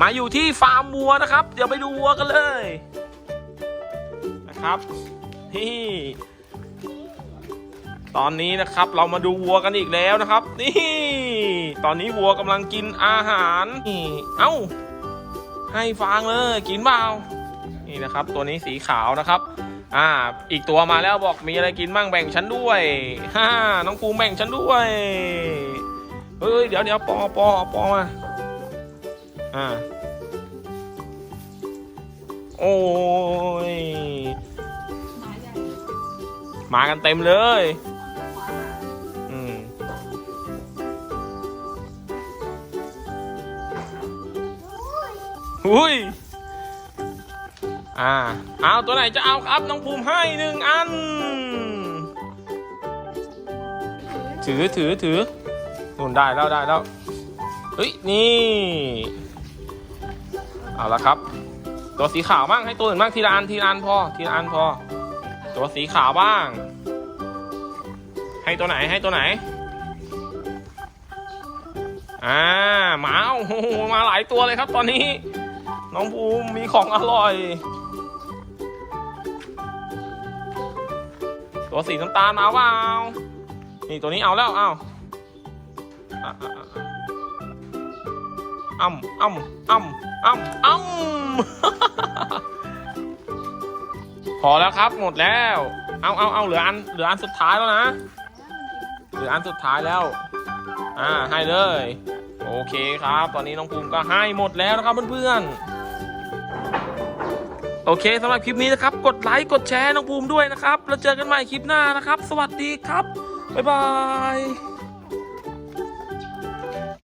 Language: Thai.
มาอยู่ที่ฟาร์มวัวนะครับ เดี๋ยวไปดูวัวกันเลย นะครับนี่ตอนนี้นะครับเรามาดูวัวกันอีกแล้วนะครับ นี่ ตอนนี้วัวกำลังกินอาหารนี่เอ้า ให้ฟางเลยกินเปล่านี่นะครับ ตัวนี้สีขาวนะครับ อ่า อีกตัวมาแล้วบอกมีอะไรกินบ้างแบ่งฉันด้วยฮ่าน้องภูมิแบ่งฉันด้วยเฮ้ยเดี๋ยวเดี๋ยวปอปอปอมา อ่า โอ้ย มากันเต็มเลย อืม อุ้ย อ่า เอาตัวไหนจะเอาครับ น้องภูมิให้หนึ่งอัน ถือถือถือนุ่นได้แล้วได้แล้ว เฮ้ย นี่ เอาละครับ ตัวสีขาวบ้างให้ตัวอื่นบ้างทีละอันทีละอันพอทีละอันพอ ตัวสีขาวบ้าง ให้ตัวไหนให้ตัวไหนอ่าหมาโอ้โหมาหลายตัวเลยครับ ตอนนี้ น้องภูมิมีของอร่อย ตัวสีน้ำตาลมาเปล่านี่ตัวนี้เอาแล้วเอา อะอะอะอะอ้ำอ้ำอ้ำอ้ำอ้ำพอแล้วครับหมดแล้ว เอาเอาเอาเหลืออันเหลืออันสุดท้ายแล้วนะ เหลืออันสุดท้ายแล้ว อ่าให้เลย โอเคครับ ตอนนี้น้องภูมิก็ให้หมดแล้วนะครับเพื่อนๆ โอเคสำหรับคลิปนี้นะครับ กดไลค์กดแชร์น้องภูมิด้วยนะครับ แล้วเจอกันใหม่คลิปหน้านะครับ สวัสดีครับ บ๊ายบาย